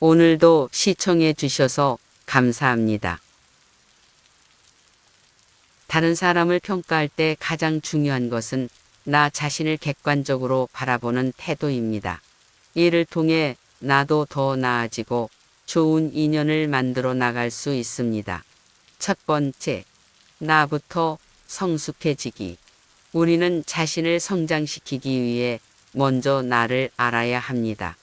오늘도 시청해 주셔서 감사합니다. 다른 사람을 평가할 때 가장 중요한 것은 나 자신을 객관적으로 바라보는 태도입니다. 이를 통해 나도 더 나아지고 좋은 인연을 만들어 나갈 수 있습니다. 첫 번째, 나부터 성숙해지기. 우리는 자신을 성장시키기 위해 먼저 나를 알아야 합니다.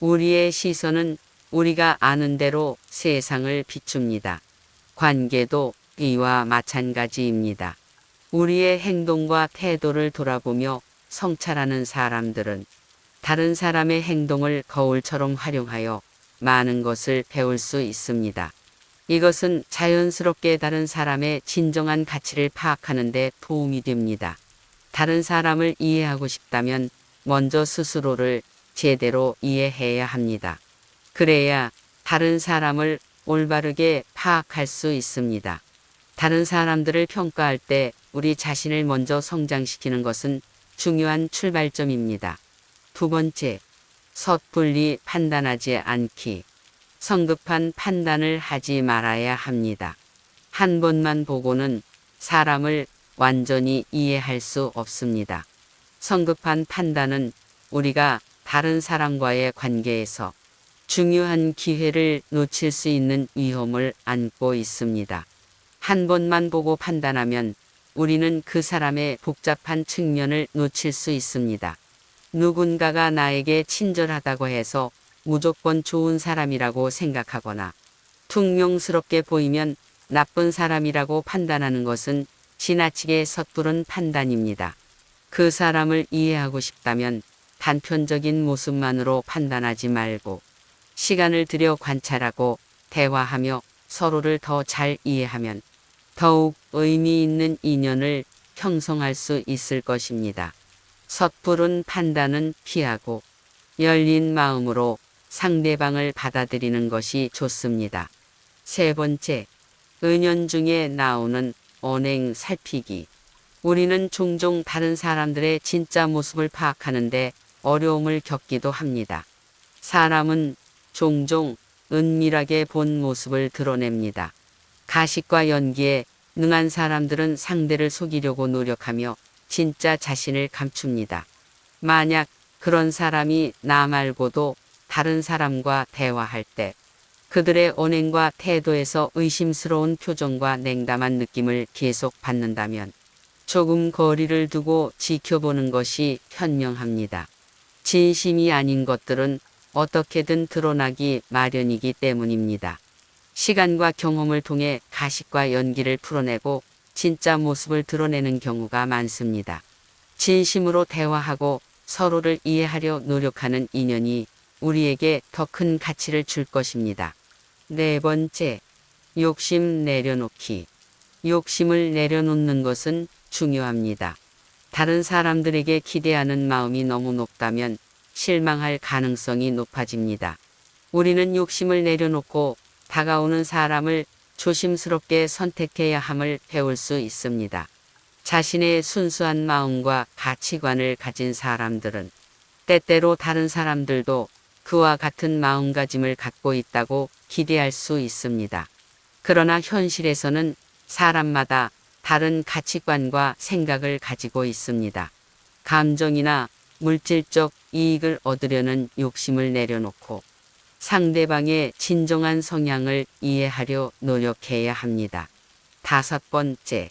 우리의 시선은 우리가 아는 대로 세상을 비춥니다. 관계도 이와 마찬가지입니다. 우리의 행동과 태도를 돌아보며 성찰하는 사람들은 다른 사람의 행동을 거울처럼 활용하여 많은 것을 배울 수 있습니다. 이것은 자연스럽게 다른 사람의 진정한 가치를 파악하는 데 도움이 됩니다. 다른 사람을 이해하고 싶다면 먼저 스스로를 제대로 이해해야 합니다. 그래야 다른 사람을 올바르게 파악할 수 있습니다. 다른 사람들을 평가할 때 우리 자신을 먼저 성장시키는 것은 중요한 출발점입니다. 두 번째, 섣불리 판단하지 않기. 성급한 판단을 하지 말아야 합니다. 한 번만 보고는 사람을 완전히 이해할 수 없습니다. 성급한 판단은 우리가 다른 사람과의 관계에서 중요한 기회를 놓칠 수 있는 위험을 안고 있습니다. 한 번만 보고 판단하면 우리는 그 사람의 복잡한 측면을 놓칠 수 있습니다. 누군가가 나에게 친절하다고 해서 무조건 좋은 사람이라고 생각하거나 퉁명스럽게 보이면 나쁜 사람이라고 판단하는 것은 지나치게 섣부른 판단입니다. 그 사람을 이해하고 싶다면 단편적인 모습만으로 판단하지 말고 시간을 들여 관찰하고 대화하며 서로를 더 잘 이해하면 더욱 의미 있는 인연을 형성할 수 있을 것입니다. 섣부른 판단은 피하고 열린 마음으로 상대방을 받아들이는 것이 좋습니다. 세 번째, 은연 중에 나오는 언행 살피기. 우리는 종종 다른 사람들의 진짜 모습을 파악하는데 어려움을 겪기도 합니다. 사람은 종종 은밀하게 본 모습을 드러냅니다. 가식과 연기에 능한 사람들은 상대를 속이려고 노력하며 진짜 자신을 감춥니다. 만약 그런 사람이 나 말고도 다른 사람과 대화할 때 그들의 언행과 태도에서 의심스러운 표정과 냉담한 느낌을 계속 받는다면 조금 거리를 두고 지켜보는 것이 현명합니다. 진심이 아닌 것들은 어떻게든 드러나기 마련이기 때문입니다. 시간과 경험을 통해 가식과 연기를 풀어내고 진짜 모습을 드러내는 경우가 많습니다. 진심으로 대화하고 서로를 이해하려 노력하는 인연이 우리에게 더 큰 가치를 줄 것입니다. 네 번째, 욕심 내려놓기. 욕심을 내려놓는 것은 중요합니다. 다른 사람들에게 기대하는 마음이 너무 높다면 실망할 가능성이 높아집니다. 우리는 욕심을 내려놓고 다가오는 사람을 조심스럽게 선택해야 함을 배울 수 있습니다. 자신의 순수한 마음과 가치관을 가진 사람들은 때때로 다른 사람들도 그와 같은 마음가짐을 갖고 있다고 기대할 수 있습니다. 그러나 현실에서는 사람마다 다른 가치관과 생각을 가지고 있습니다. 감정이나 물질적 이익을 얻으려는 욕심을 내려놓고 상대방의 진정한 성향을 이해하려 노력해야 합니다. 다섯 번째,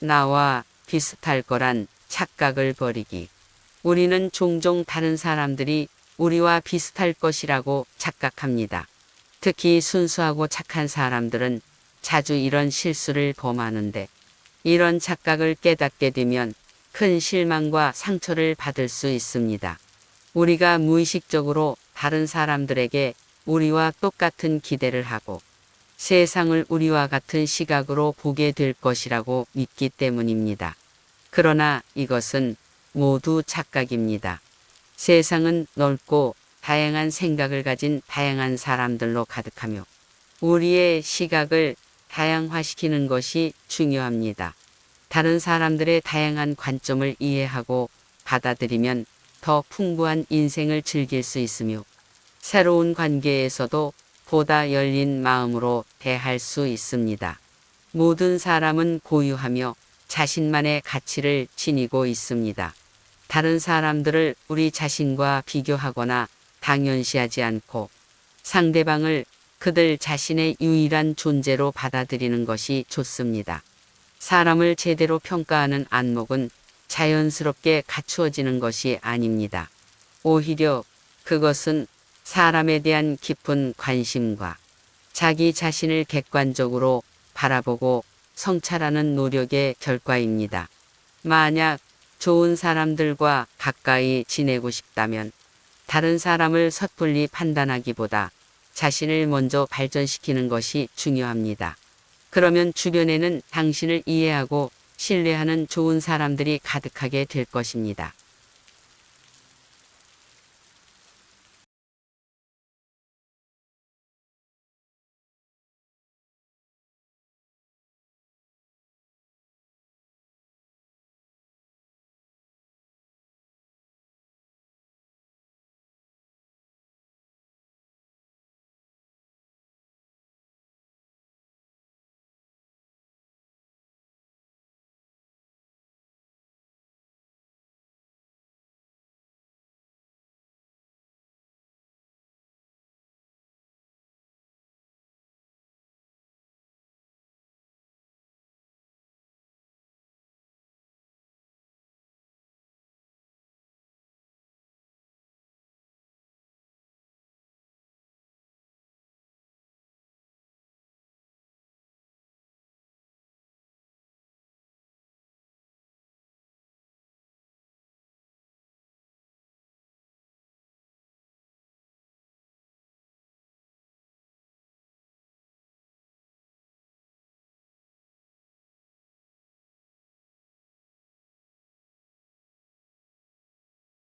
나와 비슷할 거란 착각을 버리기. 우리는 종종 다른 사람들이 우리와 비슷할 것이라고 착각합니다. 특히 순수하고 착한 사람들은 자주 이런 실수를 범하는데 이런 착각을 깨닫게 되면 큰 실망과 상처를 받을 수 있습니다. 우리가 무의식적으로 다른 사람들에게 우리와 똑같은 기대를 하고 세상을 우리와 같은 시각으로 보게 될 것이라고 믿기 때문입니다. 그러나 이것은 모두 착각입니다. 세상은 넓고 다양한 생각을 가진 다양한 사람들로 가득하며 우리의 시각을 다양화시키는 것이 중요합니다. 다른 사람들의 다양한 관점을 이해하고 받아들이면 더 풍부한 인생을 즐길 수 있으며 새로운 관계에서도 보다 열린 마음으로 대할 수 있습니다. 모든 사람은 고유하며 자신만의 가치를 지니고 있습니다. 다른 사람들을 우리 자신과 비교하거나 당연시하지 않고 상대방을 그들 자신의 유일한 존재로 받아들이는 것이 좋습니다. 사람을 제대로 평가하는 안목은 자연스럽게 갖추어지는 것이 아닙니다. 오히려 그것은 사람에 대한 깊은 관심과 자기 자신을 객관적으로 바라보고 성찰하는 노력의 결과입니다. 만약 좋은 사람들과 가까이 지내고 싶다면 다른 사람을 섣불리 판단하기보다 자신을 먼저 발전시키는 것이 중요합니다. 그러면 주변에는 당신을 이해하고 신뢰하는 좋은 사람들이 가득하게 될 것입니다.